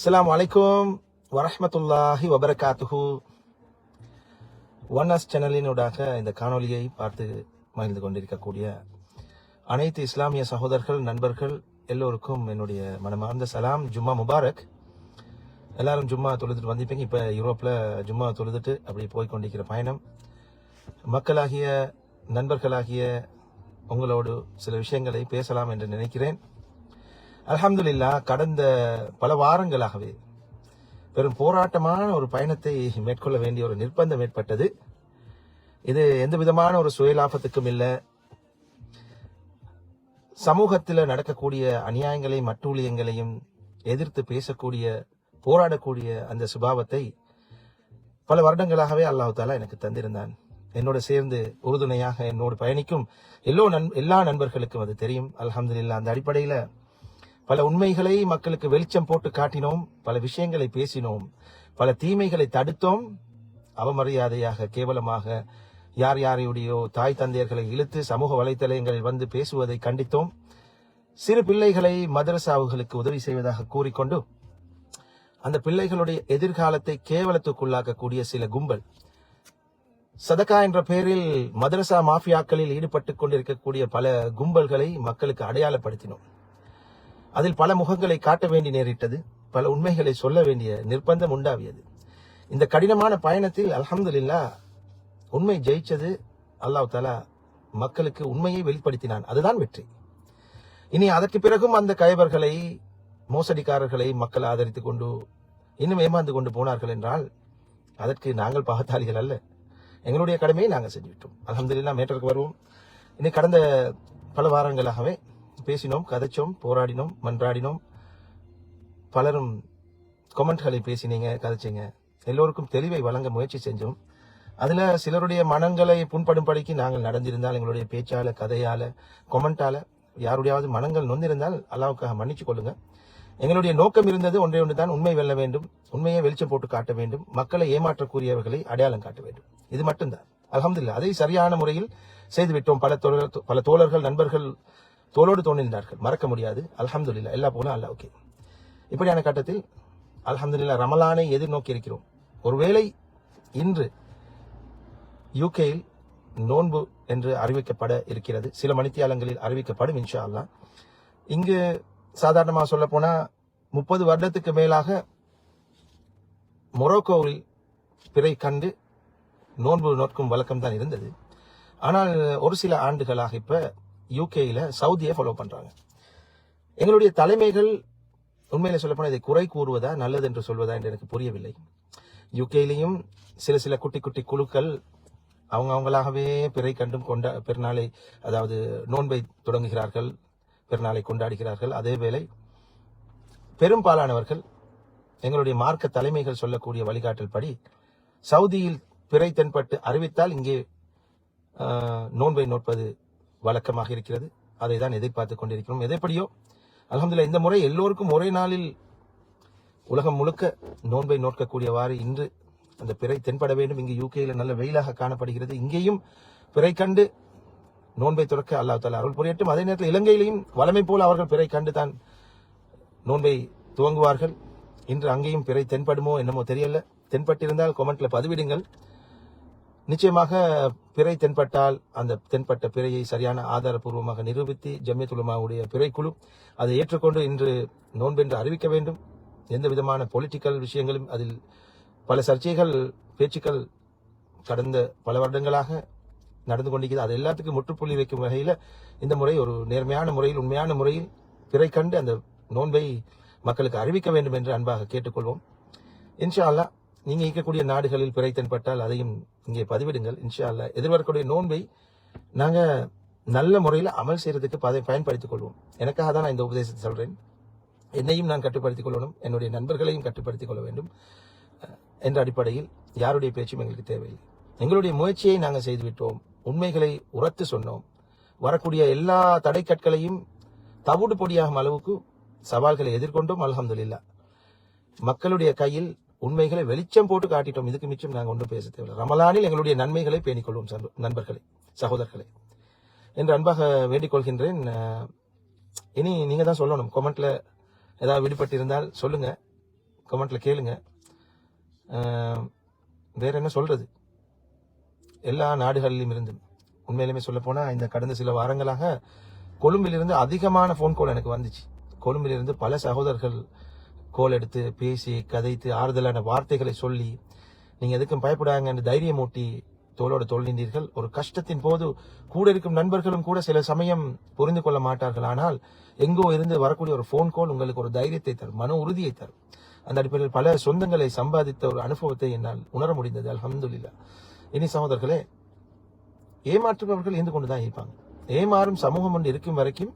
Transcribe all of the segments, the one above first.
அஸ்லாம் அலைக்கும் வரஹ்மத்துல்லாஹி வபரகாத்துஹு. ஒன் அஸ் சேனலினூடாக இந்த காணொளியை பார்த்து மகிழ்ந்து கொண்டிருக்கக்கூடிய அனைத்து இஸ்லாமிய சகோதரர்கள் நண்பர்கள் எல்லோருக்கும் என்னுடைய மனமார்ந்த சலாம். ஜும்மா முபாரக். எல்லாரும் ஜும்மா தொழுதுட்டு வந்திருப்பீங்க. இப்போ யூரோப்பில் ஜும்மா தொழுதுட்டு அப்படி போய் கொண்டிருக்கிற பயணம். மக்களாகிய நண்பர்களாகிய உங்களோடு சில விஷயங்களை பேசலாம் என்று நினைக்கிறேன். அல்ஹம்துலில்லா கடந்த பல வாரங்களாகவே பெரும் போராட்டமான ஒரு பயணத்தை மேற்கொள்ள வேண்டிய ஒரு நிர்பந்தம் ஏற்பட்டது. இது எந்த விதமான ஒரு சுயலாபத்துக்கும் இல்லை. சமூகத்தில் நடக்கக்கூடிய அநியாயங்களையும் அட்டூழியங்களையும் எதிர்த்து பேசக்கூடிய போராடக்கூடிய அந்த சுபாவத்தை பல வருடங்களாகவே அல்லாஹ் தாலா எனக்கு தந்திருந்தான். என்னோட சேர்ந்து உறுதுணையாக என்னோடு பயணிக்கும் எல்லோ நண் எல்லா நண்பர்களுக்கும் அது தெரியும். அலமதுல்லா அந்த அடிப்படையில் பல உண்மைகளை மக்களுக்கு வெளிச்சம் போட்டு காட்டினோம் பல விஷயங்களை பேசினோம் பல தீமைகளை தடுத்தோம். அவமரியாதையாக கேவலமாக யார் யாரையுடையோ தாய் தந்தையர்களை இழுத்து சமூக வலைத்தளங்களில் வந்து பேசுவதை கண்டித்தோம். சிறு பிள்ளைகளை மதரசாவுகளுக்கு உதவி செய்வதாக கூறிக்கொண்டு அந்த பிள்ளைகளுடைய எதிர்காலத்தை கேவலத்துக்குள்ளாக்கக்கூடிய சில கும்பல். சதகா என்ற பெயரில் மதரசா மாஃபியாக்களில் ஈடுபட்டுக் கொண்டிருக்கக்கூடிய பல கும்பல்களை மக்களுக்கு அடையாளப்படுத்தினோம். அதில் பல முகங்களை காட்ட வேண்டி நேரிட்டது பல உண்மைகளை சொல்ல வேண்டிய நிர்பந்தம் உண்டாவியது. இந்த கடினமான பயணத்தில் அல்ஹம்துலில்லா உண்மை ஜெயிச்சது அல்லாஹ் தாலா மக்களுக்கு உண்மையை வெளிப்படுத்தினான். அதுதான் வெற்றி. இனி அதற்கு பிறகும் அந்த கைவர்களை மோசடிக்காரர்களை மக்கள் ஆதரித்துக் கொண்டு இன்னும் ஏமாந்து கொண்டு போனார்கள் என்றால் அதற்கு நாங்கள் பகத்தாளிகள் அல்ல. எங்களுடைய கடமையை நாங்கள் செஞ்சுவிட்டோம். அல்ஹம்துலில்லாஹ் மேட்டருக்கு வருவோம். இன்னைக்கு கடந்த பல வாரங்களாகவே பேசினோம் கதைச்சோம் போராடினோம் மன்றாடினோம். பலரும் கொமெண்ட்களை பேசினீங்க கதைச்சிங்க. எல்லோருக்கும் தெளிவை வழங்க முயற்சி செஞ்சோம். அதில் சிலருடைய மனங்களை புண்படும்படிக்கு நாங்கள் நடந்திருந்தால் எங்களுடைய பேச்சால் கதையால் கொமெண்டால் யாருடையாவது மனங்கள் நொந்திருந்தால் அல்லாவுக்காக மன்னிச்சு கொள்ளுங்க. எங்களுடைய நோக்கம் இருந்தது ஒன்றே ஒன்று தான் உண்மை வெல்ல வேண்டும் உண்மையை வெளிச்சம் போட்டு காட்ட வேண்டும் மக்களை ஏமாற்றக்கூடியவர்களை அடையாளம் காட்ட வேண்டும். இது மட்டும்தான். அல்ஹம்துலில்லாஹ் அதை சரியான முறையில் செய்துவிட்டோம். பல தோழர் பல தோழர்கள் நண்பர்கள் தோளோடு தோன்றினார்கள். மறக்க முடியாது. அல்ஹம்துலில்லாஹ். எல்லா போலும் அல்ல ஓகே இப்படியான கட்டத்தில் அல்ஹம்துலில்லாஹ் ரமலானை எதிர்நோக்கி இருக்கிறோம். ஒருவேளை இன்று யூகேயில் நோன்பு என்று அறிவிக்கப்பட இருக்கிறது. சில மணித்தியாலங்களில் அறிவிக்கப்படும் இன்ஷா அல்லா இங்கு சாதாரணமாக சொல்ல போனா முப்பது வருடத்துக்கு மேலாக மொரோக்கோவில் பிறை கண்டு நோன்பு நோக்கும் வழக்கம் தான் இருந்தது. ஆனால் ஒரு சில ஆண்டுகளாக இப்போ யூகேயில் சவுதியை ஃபாலோ பண்ணுறாங்க எங்களுடைய தலைமைகள் உண்மையில சொல்லப்போனால் இதை குறை கூறுவதா நல்லது என்று சொல்வதா என்று எனக்கு புரியவில்லை. யூகேலையும் சில சில குட்டி குட்டி குழுக்கள் அவங்க அவங்களாகவே பிறை கண்டும் கொண்டா பெருநாளை அதாவது நோன்பை தொடங்குகிறார்கள் பெருநாளை கொண்டாடுகிறார்கள். அதேவேளை பெரும்பாலானவர்கள் எங்களுடைய மார்க்க தலைமைகள் சொல்லக்கூடிய வழிகாட்டல் படி சவுதியில் பிறை தென்பட்டு அறிவித்தால் இங்கே நோன்பை நோட்பது வழக்கமாக இருக்கிறது. அதை தான் எதிர்பார்த்து கொண்டிருக்கிறோம். எதைப்படியோ அல்ஹம்துலில்லாஹ் இந்த முறை எல்லோருக்கும் ஒரே நாளில் உலகம் முழுக்க நோன்பை நோக்கக்கூடியவாறு இன்று அந்த பிறை தென்பட வேண்டும். இங்கு யூகேயில் நல்ல வெயிலாக காணப்படுகிறது. இங்கேயும் பிறை கண்டு நோன்பை துறக்க அல்லாஹ் தாலா அருள் புரியட்டும். அதே நேரத்தில் இலங்கையிலையும் வளமை போல அவர்கள் பிறை கண்டு தான் நோன்பை துவங்குவார்கள். இன்று அங்கேயும் பிறை தென்படுமோ என்னமோ தெரியல. தென்பட்டிருந்தால் கொமெண்ட்ல பதிவிடுங்கள். நிச்சயமாக பிறை தென்பட்டால் அந்த தென்பட்ட பிறையை சரியான ஆதாரபூர்வமாக நிரூபித்து ஜம்யத்துலமாவுடைய பிறைக்குழு அதை ஏற்றுக்கொண்டு இன்று நோன்பென்று அறிவிக்க வேண்டும். எந்த விதமான பொலிட்டிக்கல் விஷயங்களும் அதில் பல சர்ச்சைகள் பேச்சுக்கள் கடந்த பல வருடங்களாக நடந்து கொண்டிருக்கிறது. அது எல்லாத்துக்கும் முற்றுப்புள்ளி வைக்கும் வகையில் இந்த முறை ஒரு நேர்மையான முறையில் உண்மையான முறையில் பிறை கண்டு அந்த நோன்பை மக்களுக்கு அறிவிக்க வேண்டும் என்று அன்பாக கேட்டுக்கொள்வோம். இன்ஷா அல்லா நீங்கள் இருக்கக்கூடிய நாடுகளில் பிறை தென்பட்டால் அதையும் இங்கே பதிவிடுங்கள் இன்ஷா அல்லாஹ் எதிர்பார்க்கக்கூடிய நோன்பை நாங்கள் நல்ல முறையில் அமல் செய்கிறதுக்கு பதை பயன்படுத்திக் கொள்வோம். எனக்காக தான் நான் இந்த உபதேசத்தை சொல்கிறேன் என்னையும் நான் கட்டுப்படுத்திக் கொள்ளணும் என்னுடைய நண்பர்களையும் கட்டுப்படுத்திக் கொள்ள வேண்டும் என்ற அடிப்படையில் யாருடைய பேச்சும் எங்களுக்கு தேவையில்லை. எங்களுடைய முயற்சியை நாங்கள் செய்துவிட்டோம் உண்மைகளை உரத்து சொன்னோம். வரக்கூடிய எல்லா தடைக்கற்களையும் தவிடு பொடியாகும் அளவுக்கு சவால்களை எதிர்கொண்டோம் அல்ஹம்துலில்லாஹ். மக்களுடைய கையில் உண்மைகளை வெளிச்சம் போட்டு காட்டிட்டோம். இதுக்கு மிச்சம் நாங்கள் ஒன்றும் பேச தேவையில்லை. ரமலானில் எங்களுடைய நன்மைகளை பேணிக்கொள்வோம் நண்பர்களே சகோதரர்களே. என்று அன்பாக வேண்டிக் கொள்கின்றேன். இனி நீங்கள் தான் சொல்லணும். கொமெண்ட்ல ஏதாவது விடுபட்டிருந்தால் சொல்லுங்க. கமெண்ட்ல கேளுங்க. வேற என்ன சொல்றது? எல்லா நாடுகளிலும் இருந்து உண்மையிலுமே சொல்ல போனா இந்த கடந்த சில வாரங்களாக கொழும்பிலிருந்து அதிகமான ஃபோன் கால் எனக்கு வந்துச்சு. கொழும்பிலிருந்து பல சகோதரர்கள் கோல் எடுத்து பேசி கதைத்து ஆறுதலான வார்த்தைகளை சொல்லி நீங்க எதுக்கும் பயப்படாங்கன்னு தைரியம் ஊட்டி தோளோட தோல் நின்றீர்கள் ஒரு கஷ்டத்தின் போது கூட இருக்கும் நண்பர்களும் கூட சில சமயம் புரிந்து கொள்ள மாட்டார்கள். ஆனால் எங்கோ இருந்து வரக்கூடிய ஒரு ஃபோன் கால் உங்களுக்கு ஒரு தைரியத்தை தரும் மன உறுதியை தரும். அந்த அடிப்படையில் பல சொந்தங்களை சம்பாதித்த ஒரு அனுபவத்தை என்னால் உணர முடிந்தது. அலமதுல்லா இனி சகோதரர்களே ஏமாற்றுபவர்கள் இருந்து கொண்டுதான் இருப்பாங்க. ஏமாறும் சமூகம் ஒன்று இருக்கும் வரைக்கும்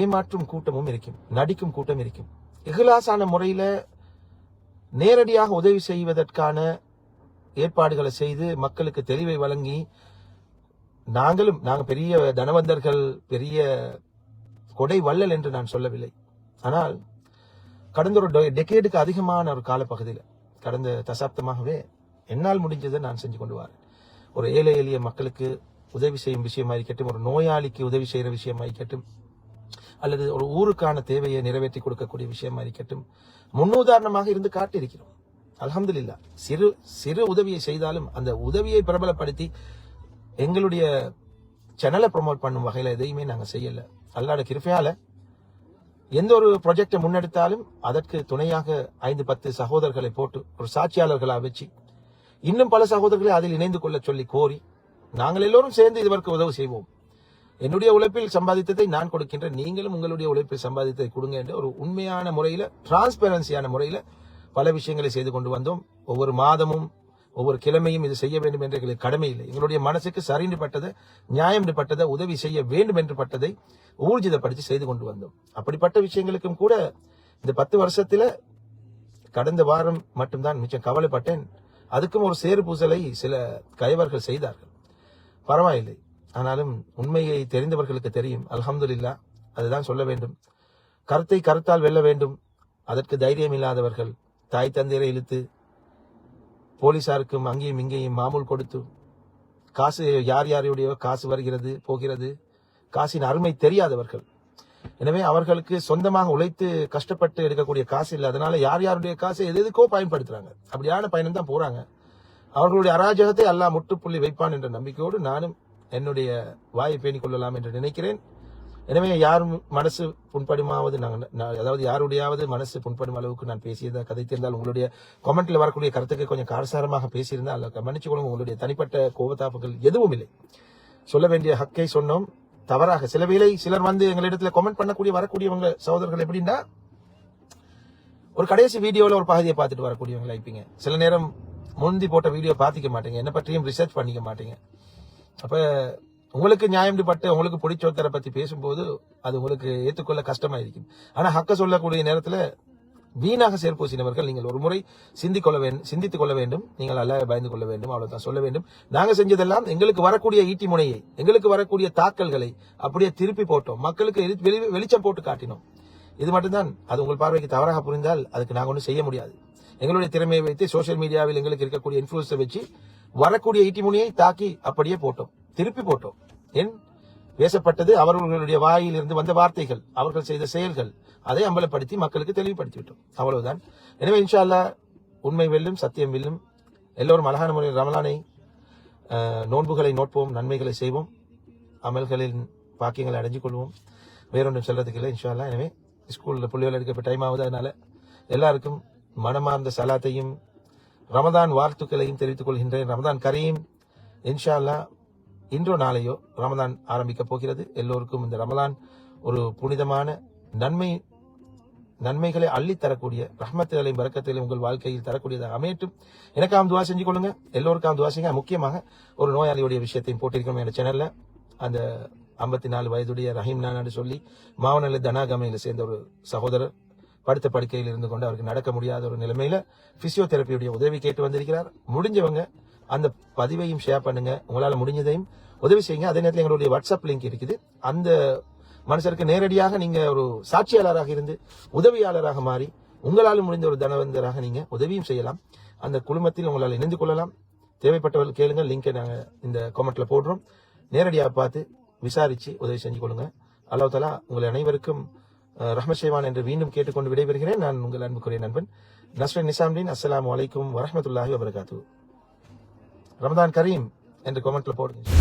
ஏமாற்றும் கூட்டமும் இருக்கும் நடிக்கும் கூட்டம் இருக்கும். இஹ்லாசான முறையில் நேரடியாக உதவி செய்வதற்கான ஏற்பாடுகளை செய்து மக்களுக்கு தெளிவை வழங்கி நாங்களும் நாங்கள் பெரிய தனவந்தர்கள் பெரிய கொடை வள்ளல் என்று நான் சொல்லவில்லை. ஆனால் கடந்த ஒரு டெக்கேடுக்கு அதிகமான ஒரு காலப்பகுதியில் கடந்த தசாப்தமாகவே என்னால் முடிஞ்சதை நான் செஞ்சு கொண்டு வரேன். ஒரு ஏழை எளிய மக்களுக்கு உதவி செய்யும் விஷயமா இருக்கட்டும் ஒரு நோயாளிக்கு உதவி செய்கிற விஷயமா இருக்கட்டும் அல்லது ஒரு ஊருக்கான தேவையை நிறைவேற்றி கொடுக்கக்கூடிய விஷயமா இருக்கட்டும் முன்னுதாரணமாக இருந்து காட்டியிருக்கிறோம். அல்ஹம்துலில்லா சிறு சிறு உதவியை செய்தாலும் அந்த உதவியை பிரபலப்படுத்தி எங்களுடைய சேனலை ப்ரொமோட் பண்ணும் வகையில் எதையுமே நாங்கள் செய்யலை. அல்லாட கிருப்பையால் எந்த ஒரு ப்ரொஜெக்டை முன்னெடுத்தாலும் அதற்கு துணையாக ஐந்து பத்து சகோதரர்களை போட்டு ஒரு சாட்சியாளர்களாக வச்சு இன்னும் பல சகோதரர்களை அதில் இணைந்து கொள்ள சொல்லி கோரி நாங்கள் எல்லோரும் சேர்ந்து இதற்கு உதவி செய்வோம். என்னுடைய உழைப்பில் சம்பாதித்ததை நான் கொடுக்கின்றேன் நீங்களும் உங்களுடைய உழைப்பில் சம்பாதித்ததை கொடுங்க என்று ஒரு உண்மையான முறையில் டிரான்ஸ்பெரன்சியான முறையில் பல விஷயங்களை செய்து கொண்டு வந்தோம். ஒவ்வொரு மாதமும் ஒவ்வொரு கிழமையும் இது செய்ய வேண்டும் என்ற எங்களுக்கு கடமை இல்லை. எங்களுடைய மனசுக்கு சரிந்து பட்டதை நியாயம் பட்டதை உதவி செய்ய வேண்டும் என்று பட்டதை ஊர்ஜிதப்படுத்தி செய்து கொண்டு வந்தோம். அப்படிப்பட்ட விஷயங்களுக்கும் கூட இந்த பத்து வருஷத்துல கடந்த வாரம் மட்டும்தான் மிச்சம் கவலைப்பட்டேன். அதுக்கும் ஒரு சேறு பூசலை சில கைவர்கள் செய்தார்கள். பரவாயில்லை. ஆனாலும் உண்மையை தெரிந்தவர்களுக்கு தெரியும். அல்ஹம்துலில்லா அதுதான் சொல்ல வேண்டும். கருத்தை கருத்தால் வெல்ல வேண்டும். அதற்கு தைரியம் இல்லாதவர்கள் தாய் தந்தையரை இழுத்து போலீசாருக்கும் அங்கேயும் இங்கேயும் மாமூல் கொடுத்து காசு யார் யாருடைய காசு வருகிறது போகிறது. காசின் அருமை தெரியாதவர்கள். எனவே அவர்களுக்கு சொந்தமாக உழைத்து கஷ்டப்பட்டு எடுக்கக்கூடிய காசு இல்லை. அதனால யார் யாருடைய காசை எது எதுக்கோ பயன்படுத்துறாங்க. அப்படியான பயணம் தான் போறாங்க. அவர்களுடைய அராஜகத்தை எல்லாம் முற்றுப்புள்ளி வைப்பான் என்ற நம்பிக்கையோடு நானும் என்னுடைய வாயை பேணிக் கொள்ளலாம் என்று நினைக்கிறேன். எனவே யாரும் மனசு புண்படுமாவது நாங்கள் நான் அதாவது யாருடையாவது மனசு புண்படும் அளவுக்கு நான் பேசியதை கதைத்திருந்தால் உங்களுடைய கமெண்ட்ல வரக்கூடிய கருத்துக்கு கொஞ்சம் காரசாரமாக பேசியிருந்தால் அல்ல மன்னிச்சு கொள்ளுங்க உங்களுடைய தனிப்பட்ட கோபத்தாப்புகள் எதுவும் இல்லை. சொல்ல வேண்டிய ஹக்கை சொன்னோம். தவறாக சில வேளை சிலர் வந்து எங்களிடத்துல கமெண்ட் பண்ணக்கூடிய வரக்கூடியவங்க சகோதரர்கள் எப்படின்னா ஒரு கடைசி வீடியோல ஒரு பகுதியை பார்த்துட்டு வரக்கூடியவங்களா இருப்பீங்க. சில நேரம் முந்தி போட்ட வீடியோ பார்த்திக்க மாட்டீங்க. என்ன பற்றியும் ரிசர்ச் பண்ணிக்க மாட்டீங்க. அப்போ உங்களுக்கு நியாயம் பட்டு உங்களுக்கு பிடிச்ச ஒருத்தரை பற்றி பேசும்போது அது உங்களுக்கு ஏற்றுக்கொள்ள கஷ்டமாயிருக்கும். இருக்கும் ஆனா ஹக்க சொல்லக்கூடிய நேரத்தில் வீணாக செயற்பூசினவர்கள் நீங்கள் ஒரு முறை சிந்திக் கொள்ள வேண்டும் சிந்தித்துக் கொள்ள வேண்டும். நீங்கள் அல்ல பயந்து கொள்ள வேண்டும் அவ்வளவுதான் சொல்ல வேண்டும். நாங்க செஞ்சதெல்லாம் எங்களுக்கு வரக்கூடிய ஈட்டி முனையை எங்களுக்கு வரக்கூடிய தாக்கல்களை அப்படியே திருப்பி போட்டோம். மக்களுக்கு வெளி- வெளிச்சம் போட்டு காட்டினோம். இது மட்டும்தான். அது உங்கள் பார்வைக்கு தவறாக புரிந்தால் அதுக்கு நாங்கள் ஒன்றும் செய்ய முடியாது. எங்களுடைய திறமையை வைத்து சோஷியல் மீடியாவில் எங்களுக்கு இருக்கக்கூடிய இன்ஃபுளுஸை வச்சு வரக்கூடிய ஈட்டிமுனியை தாக்கி அப்படியே போட்டோம். திருப்பி போட்டோம். என் பேசப்பட்டது அவர்களுடைய வாயிலிருந்து வந்த வார்த்தைகள் அவர்கள் செய்த செயல்கள் அதை அம்பலப்படுத்தி மக்களுக்கு தெளிவுபடுத்தி விட்டோம் அவ்வளவுதான். எனவே இன்ஷா உண்மை வெல்லும் சத்தியம் வெல்லும் எல்லோரும் அழகான முறையில் ரமலானை நோன்புகளை நோட்போம் நன்மைகளை செய்வோம் அமல்களின் பாக்கியங்களை அடைஞ்சு கொள்வோம். வேறொன்றும் செல்றதுக்கு இல்லை இன்ஷால்லா எனவே ஸ்கூலில் புள்ளிகள் எடுக்க டைம் ஆகுது அதனால எல்லாருக்கும் மனமார்ந்த சலாத்தையும் ரமதான் வாழ்த்துக்களையும் தெரிவித்துக் கொள்கின்றேன். ரமதான் கரீம் இன்ஷா அல்லாஹ் இன்றோ நாளையோ ரமதான் ஆரம்பிக்க போகிறது. எல்லோருக்கும் இந்த ரமலான் ஒரு புனிதமான நன்மை நன்மைகளை அள்ளித் தரக்கூடிய ரஹ்மத்துகளையும் பறக்கத்திலையும் உங்கள் வாழ்க்கையில் தரக்கூடியதாக அமையட்டும். எனக்காம் துவா செஞ்சு கொள்ளுங்க. எல்லோருக்காம் துவா செய்யுங்க. முக்கியமாக ஒரு நோயாளியுடைய விஷயத்தையும் போட்டிருக்கோம் என் சேனல்ல அந்த ஐம்பத்தி நாலு வயதுடைய ரஹீம் நானான்னு சொல்லி மாவனல்ல தனாகமையில சேர்ந்த ஒரு சகோதரர் படுத்த படுக்கையில் இருந்து கொண்டு அவருக்கு நடக்க முடியாத ஒரு நிலைமையில பிசியோதெரப்பியுடைய உதவி கேட்டு வந்திருக்கிறார். முடிஞ்சவங்க அந்த பதிவையும் ஷேர் பண்ணுங்க. உங்களால் முடிஞ்சதையும் உதவி செய்யுங்க. அதே நேரத்தில் எங்களுடைய வாட்ஸ்அப் லிங்க் இருக்குது. அந்த மனுஷருக்கு நேரடியாக நீங்க ஒரு சாட்சியாளராக இருந்து உதவியாளராக மாறி உங்களால் முடிந்த ஒரு தனவந்தராக நீங்க உதவியும் செய்யலாம். அந்த குழுமத்தில் உங்களால் இணைந்து கொள்ளலாம். தேவைப்பட்டவர்கள் கேளுங்க. லிங்கை நாங்கள் இந்த கமெண்ட்ல போடுறோம். நேரடியாக பார்த்து விசாரிச்சு உதவி செஞ்சு கொள்ளுங்க. அல்லாஹ் உங்களை உங்கள் அனைவருக்கும் அஹ், என்று மீண்டும் கேட்டுக்கொண்டு விடைபெறுகிறேன். நான் உங்கள் அன்புக்குரிய நண்பன் நஸ்ரின் நிசாம்தீன். அஸ்ஸலாமு வலைக்கும் வரமத்துல்லாஹி வபரகாத்து ரமதான் கரீம் என்று கொமெண்ட்ல போடுங்க.